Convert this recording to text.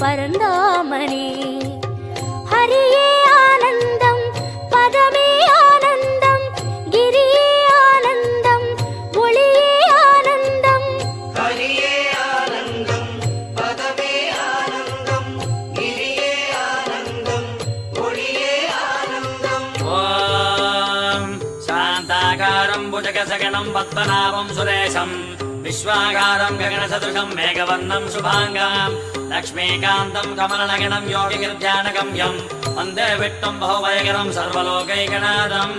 பரந்தாமணி ஹரியே ஆனந்தம் பதமே ஆனந்தம் கிரியே ஆனந்தம் ஒளியே ஆனந்தம். ஹரியே ஆனந்தம் பதமே ஆனந்தம் கிரியே ஆனந்தம் ஒளியே ஆனந்தம். ஓம் சாந்தாகாரம் புஜகசகணம் பத்மநாபம் சுரேஷம். விஸ்வாகாரம் ககனசதுஷம் மேகவர்ணம் சுபாங்காம் லக்ஷ்மீகாந்தம் கமலநகனம் யோகிகிர்த்தியானகம்யம் வந்தே விட்டம் பகுபயகரம் சர்வலோகைகநாதம்